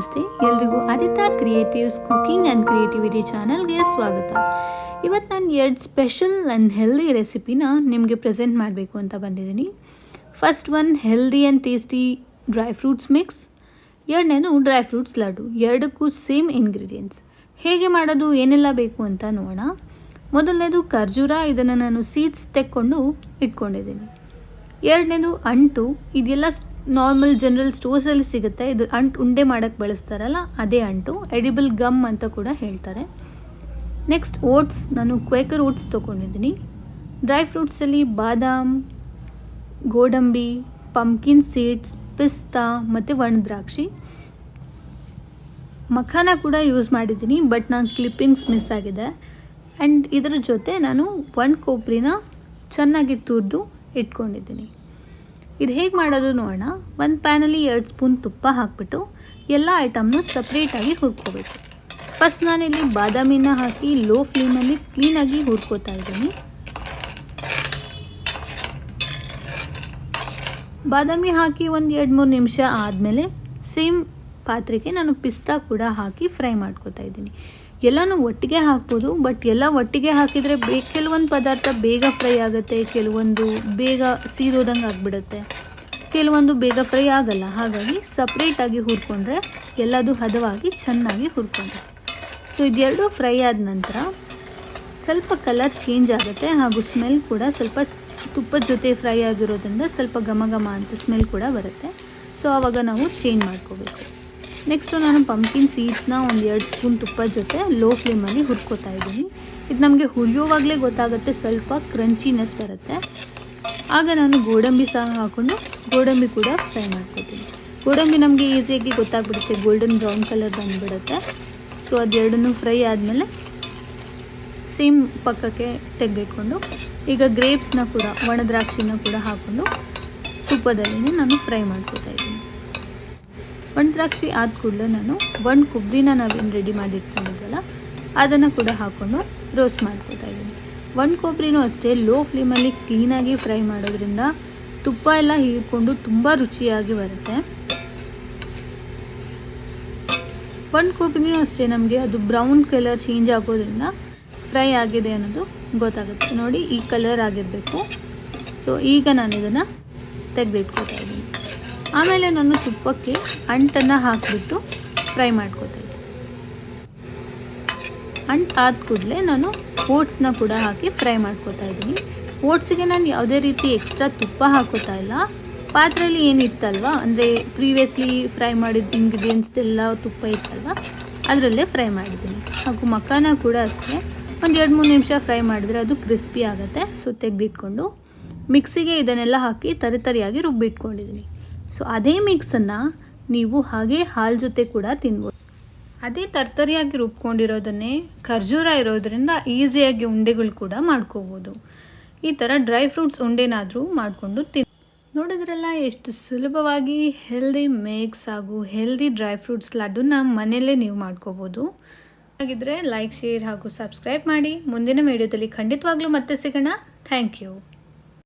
ನಮಸ್ತೆ. ಎಲ್ರಿಗೂ Aditya creatives cooking and creativity ಚಾನಲ್ಗೆ ಸ್ವಾಗತ. ಇವತ್ತು ನಾನು ಎರಡು ಸ್ಪೆಷಲ್ ಆ್ಯಂಡ್ ಹೆಲ್ದಿ ರೆಸಿಪಿನ ನಿಮಗೆ ಪ್ರೆಸೆಂಟ್ ಮಾಡಬೇಕು ಅಂತ ಬಂದಿದ್ದೀನಿ. First one healthy and tasty dry fruits mix ಎರಡನೇದು ಡ್ರೈ ಫ್ರೂಟ್ಸ್ ಲಡ್ಡು ಎರಡಕ್ಕೂ ಸೇಮ್ ಇಂಗ್ರೀಡಿಯೆಂಟ್ಸ್ ಹೇಗೆ ಮಾಡೋದು, ಏನೆಲ್ಲ ಬೇಕು ಅಂತ ನೋಡೋಣ. ಮೊದಲನೇದು ಖರ್ಜೂರ, ಇದನ್ನು ನಾನು ಸೀಡ್ಸ್ ತೆಕ್ಕೊಂಡು ಇಟ್ಕೊಂಡಿದ್ದೀನಿ. ಎರಡನೇದು ಅಂಟು, ಇದೆಲ್ಲ ನಾರ್ಮಲ್ ಜನರಲ್ ಸ್ಟೋರ್ಸಲ್ಲಿ ಸಿಗುತ್ತೆ. ಇದು ಅಂಟು ಉಂಡೆ ಮಾಡೋಕ್ಕೆ ಬಳಸ್ತಾರಲ್ಲ, ಅದೇ ಅಂಟು. ಎಡಿಬಲ್ ಗಮ್ ಅಂತ ಕೂಡ ಹೇಳ್ತಾರೆ. ನೆಕ್ಸ್ಟ್ ಓಟ್ಸ್ ನಾನು ಕ್ವೇಕರ್ ಓಟ್ಸ್ ತೊಗೊಂಡಿದ್ದೀನಿ. ಡ್ರೈ ಫ್ರೂಟ್ಸಲ್ಲಿ ಬಾದಾಮ್, ಗೋಡಂಬಿ ಪಂಪ್ಕಿನ್ ಸೀಡ್ಸ್ ಪಿಸ್ತಾ ಮತ್ತು ಒಣದ್ರಾಕ್ಷಿ ಮಖಾನ ಕೂಡ ಯೂಸ್ ಮಾಡಿದ್ದೀನಿ ಬಟ್ ನಾನು ಕ್ಲಿಪ್ಪಿಂಗ್ಸ್ ಮಿಸ್ ಆಗಿದೆ. ಆ್ಯಂಡ್ ಇದರ ಜೊತೆ ನಾನು ಒಣ ಕೊಬ್ಬರಿನ ಚೆನ್ನಾಗಿ ತುರಿದು ಇಟ್ಕೊಂಡಿದ್ದೀನಿ. ಇದು ಹೇಗೆ ಮಾಡೋದು ನೋಡೋಣ. ಒಂದು ಪ್ಯಾನಲ್ಲಿ ಎರಡು ಸ್ಪೂನ್ ತುಪ್ಪ ಹಾಕಿಬಿಟ್ಟು ಎಲ್ಲ ಐಟಮ್ನು ಸಪ್ರೇಟಾಗಿ ಹುರ್ಕೋಬೇಕು. ಫಸ್ಟ್ ನಾನಿಲ್ಲಿ ಬಾದಾಮಿನ ಹಾಕಿ ಲೋ ಫ್ಲೇಮಲ್ಲಿ ಕ್ಲೀನಾಗಿ ಹುರ್ಕೋತಾ ಇದ್ದೀನಿ. ಬಾದಾಮಿ ಹಾಕಿ ಒಂದು ಎರಡು ಮೂರು ನಿಮಿಷ ಆದಮೇಲೆ ಸೇಮ್ ಪಾತ್ರೆಗೆ ನಾನು ಪಿಸ್ತಾ ಕೂಡ ಹಾಕಿ ಫ್ರೈ ಮಾಡ್ಕೋತಾ ಇದ್ದೀನಿ. ಎಲ್ಲನೂ ಒಟ್ಟಿಗೆ ಹಾಕ್ಬೋದು ಬಟ್ ಎಲ್ಲ ಒಟ್ಟಿಗೆ ಹಾಕಿದರೆ ಬೇ, ಕೆಲವೊಂದು ಪದಾರ್ಥ ಬೇಗ ಫ್ರೈ ಆಗುತ್ತೆ, ಕೆಲವೊಂದು ಬೇಗ ಸೀದೋದಂಗೆ ಆಗಿಬಿಡುತ್ತೆ. ಕೆಲವೊಂದು ಬೇಗ ಫ್ರೈ ಆಗಲ್ಲ, ಹಾಗಾಗಿ ಸಪ್ರೇಟಾಗಿ ಹುರ್ಕೊಂಡ್ರೆ ಎಲ್ಲದು ಹದವಾಗಿ ಚೆನ್ನಾಗಿ ಹುರ್ಕೊಂಡ್ರೆ. ಸೊ ಇದೆರಡು ಫ್ರೈ ಆದ ನಂತರ ಸ್ವಲ್ಪ ಕಲರ್ ಚೇಂಜ್ ಆಗುತ್ತೆ ಹಾಗೂ ಸ್ಮೆಲ್ ಕೂಡ ಸ್ವಲ್ಪ ತುಪ್ಪದ ಜೊತೆ ಫ್ರೈ ಆಗಿರೋದ್ರಿಂದ ಸ್ವಲ್ಪ ಘಮ ಘಮ ಅಂತ ಸ್ಮೆಲ್ ಕೂಡ ಬರುತ್ತೆ. ಸೊ ಆವಾಗ ನಾವು ಚೇಂಜ್ ಮಾಡ್ಕೋಬೇಕು. ನೆಕ್ಸ್ಟು ನಾನು ಪಂಪಿನ್ ಸೀಡ್ಸ್ನ ಒಂದು ಎರಡು ಸ್ಪೂನ್ ತುಪ್ಪದ ಜೊತೆ ಲೋ ಫ್ಲೇಮಲ್ಲಿ ಹುರ್ಕೋತಾ ಇದ್ದೀನಿ. ಇದು ನಮಗೆ ಹುರಿಯೋವಾಗಲೇ ಗೊತ್ತಾಗುತ್ತೆ, ಸ್ವಲ್ಪ ಕ್ರಂಚಿನೆಸ್ ಬರುತ್ತೆ. ಆಗ ನಾನು ಗೋಡಂಬಿ ಸಹ ಹಾಕ್ಕೊಂಡು ಗೋಡಂಬಿ ಕೂಡ ಫ್ರೈ ಮಾಡ್ಕೋತೀನಿ. ಗೋಡಂಬಿ ನಮಗೆ ಈಸಿಯಾಗಿ ಗೊತ್ತಾಗ್ಬಿಡುತ್ತೆ ಗೋಲ್ಡನ್ ಬ್ರೌನ್ ಕಲರ್ ಬಂದುಬಿಡುತ್ತೆ. ಸೊ ಅದೆರಡನ್ನೂ ಫ್ರೈ ಆದಮೇಲೆ ಸೇಮ್ ಪಕ್ಕಕ್ಕೆ ತೆಗೆದುಕೊಂಡು ಈಗ ಗ್ರೇಪ್ಸ್ನ ಕೂಡ, ಒಣ ದ್ರಾಕ್ಷಿನ ಕೂಡ ಹಾಕ್ಕೊಂಡು ತುಪ್ಪದಲ್ಲಿ ನಾನು ಫ್ರೈ ಮಾಡ್ಕೋತಾ ಇದ್ದೀನಿ. ಒಣ ದ್ರಾಕ್ಷಿ ಆದ ಕೂಡಲೇ ನಾನು ಒಣ ಕೊಬ್ಬರಿನ ನಾವೇನು ರೆಡಿ ಮಾಡಿ ಇಟ್ಕೊಂಡಿದ್ವಲ್ಲ ಅದನ್ನು ಕೂಡ ಹಾಕ್ಕೊಂಡು ರೋಸ್ಟ್ ಮಾಡ್ಕೊತಾ ಇದ್ದೀನಿ. ಒಣ ಕೊಬ್ಬರಿನೂ ಅಷ್ಟೇ ಲೋ ಫ್ಲೇಮಲ್ಲಿ ಕ್ಲೀನಾಗಿ ಫ್ರೈ ಮಾಡೋದ್ರಿಂದ ತುಪ್ಪ ಎಲ್ಲ ಹೀರ್ಕೊಂಡು ತುಂಬ ರುಚಿಯಾಗಿ ಬರುತ್ತೆ. ಒಣ ಕೊಬ್ಬರಿನೂ ಅಷ್ಟೇ, ನಮಗೆ ಅದು ಬ್ರೌನ್ ಕಲರ್ ಚೇಂಜ್ ಆಗೋದ್ರಿಂದ ಫ್ರೈ ಆಗಿದೆ ಅನ್ನೋದು ಗೊತ್ತಾಗುತ್ತೆ. ನೋಡಿ, ಈ ಕಲರ್ ಆಗಿರಬೇಕು. ಸೊ ಈಗ ನಾನು ಇದನ್ನು ತೆಗೆದಿಟ್ಕೋತಾ ಇದ್ದೀನಿ. ಆಮೇಲೆ ನಾನು ತುಪ್ಪಕ್ಕೆ ಅಂಟನ್ನು ಹಾಕಿಬಿಟ್ಟು ಫ್ರೈ ಮಾಡ್ಕೋತಾ ಇದ್ದೀನಿ ಅಂಟು ಆದ ಕೂಡಲೇ ನಾನು ಓಟ್ಸ್ನ ಕೂಡ ಹಾಕಿ ಫ್ರೈ ಮಾಡ್ಕೋತಾ ಇದ್ದೀನಿ. ಓಟ್ಸಿಗೆ ನಾನು ಯಾವುದೇ ರೀತಿ ಎಕ್ಸ್ಟ್ರಾ ತುಪ್ಪ ಹಾಕೋತಾ ಇಲ್ಲ. ಪಾತ್ರೆಯಲ್ಲಿ ಏನಿತ್ತಲ್ವ ಅಂದರೆ ಪ್ರೀವಿಯಸ್ಲಿ ಫ್ರೈ ಮಾಡಿದ ಇಂಗ್ರೀಡಿಯೆಂಟ್ಸ್ ಎಲ್ಲ ತುಪ್ಪ ಇತ್ತಲ್ವ? ಅದರಲ್ಲೇ ಫ್ರೈ ಮಾಡಿದ್ದೀನಿ. ಹಾಗೂ ಮಖಾನ ಕೂಡ ಅಷ್ಟೇ. ಒಂದು ಎರಡು ಮೂರು ನಿಮಿಷ ಫ್ರೈ ಮಾಡಿದ್ರೆ ಅದು ಕ್ರಿಸ್ಪಿ ಆಗುತ್ತೆ. ಸೊ ತೆಗೆದಿಟ್ಕೊಂಡು ಮಿಕ್ಸಿಗೆ ಇದನ್ನೆಲ್ಲ ಹಾಕಿ ತರಿತರಿಯಾಗಿ ರುಬ್ಬಿಟ್ಕೊಂಡಿದ್ದೀನಿ. ಸೊ ಅದೇ ಮಿಕ್ಸನ್ನು ನೀವು ಹಾಗೆ ಹಾಲು ಜೊತೆ ಕೂಡ ತಿನ್ಬೋದು. ಅದೇ ತರ್ತರಿಯಾಗಿ ರುಬ್ಕೊಂಡಿರೋದನ್ನೇ ಖರ್ಜೂರ ಇರೋದರಿಂದ ಈಸಿಯಾಗಿ ಉಂಡೆಗಳು ಕೂಡ ಮಾಡ್ಕೋಬೋದು. ಈ ಥರ ಡ್ರೈ ಫ್ರೂಟ್ಸ್ ಉಂಡೆನಾದರೂ ಮಾಡಿಕೊಂಡು ತಿನ್. ನೋಡಿದ್ರಲ್ಲ, ಎಷ್ಟು ಸುಲಭವಾಗಿ ಹೆಲ್ದಿ ಮೇಕ್ಸ್ ಹಾಗೂ ಹೆಲ್ದಿ ಡ್ರೈ ಫ್ರೂಟ್ಸ್ ಲಡ್ಡುನ ಮನೆಯಲ್ಲೇ ನೀವು ಮಾಡ್ಕೋಬೋದು. ಹಾಗಿದ್ರೆ ಲೈಕ್ ಶೇರ್ ಹಾಗೂ ಸಬ್ಸ್ಕ್ರೈಬ್ ಮಾಡಿ. ಮುಂದಿನ ವಿಡಿಯೋದಲ್ಲಿ ಖಂಡಿತವಾಗ್ಲೂ ಮತ್ತೆ ಸಿಗೋಣ. Thank you